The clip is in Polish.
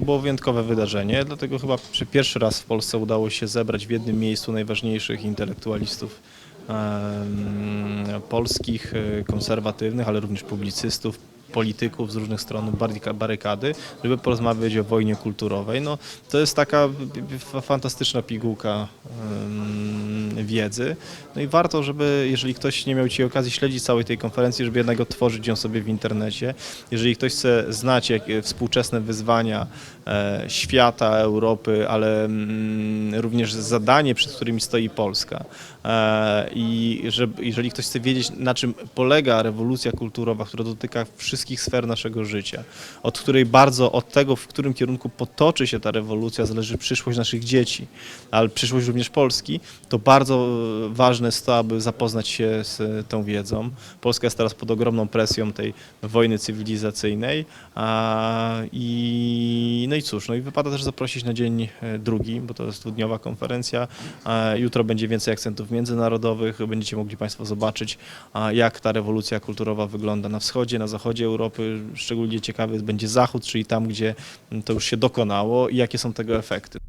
było wyjątkowe wydarzenie, dlatego chyba przy pierwszy raz w Polsce udało się zebrać w jednym miejscu najważniejszych intelektualistów polskich, e, konserwatywnych, ale również publicystów, polityków z różnych stron baryka- barykady, żeby porozmawiać o wojnie kulturowej. No, to jest taka fantastyczna pigułka wiedzy. No i warto, żeby, jeżeli ktoś nie miał Ci okazji śledzić całej tej konferencji, żeby jednak otworzyć ją sobie w internecie. Jeżeli ktoś chce znać jakie współczesne wyzwania e, świata, Europy, ale mm, również zadanie, przed którymi stoi Polska. E, I jeżeli ktoś chce wiedzieć, na czym polega rewolucja kulturowa, która dotyka wszystkich sfer naszego życia, od której bardzo, od tego, w którym kierunku potoczy się ta rewolucja, zależy przyszłość naszych dzieci, ale przyszłość również Polski, to bardzo e, ważne jest to, aby zapoznać się z e, tą wiedzą. Polska jest teraz pod ogromną presją tej wojny cywilizacyjnej a, i no i cóż, no i wypada też zaprosić na dzień e, drugi, bo to jest dwudniowa konferencja. Jutro będzie więcej akcentów międzynarodowych, będziecie mogli Państwo zobaczyć, jak ta rewolucja kulturowa wygląda na wschodzie, na zachodzie Europy. Szczególnie ciekawy będzie zachód, czyli tam, gdzie to już się dokonało i jakie są tego efekty.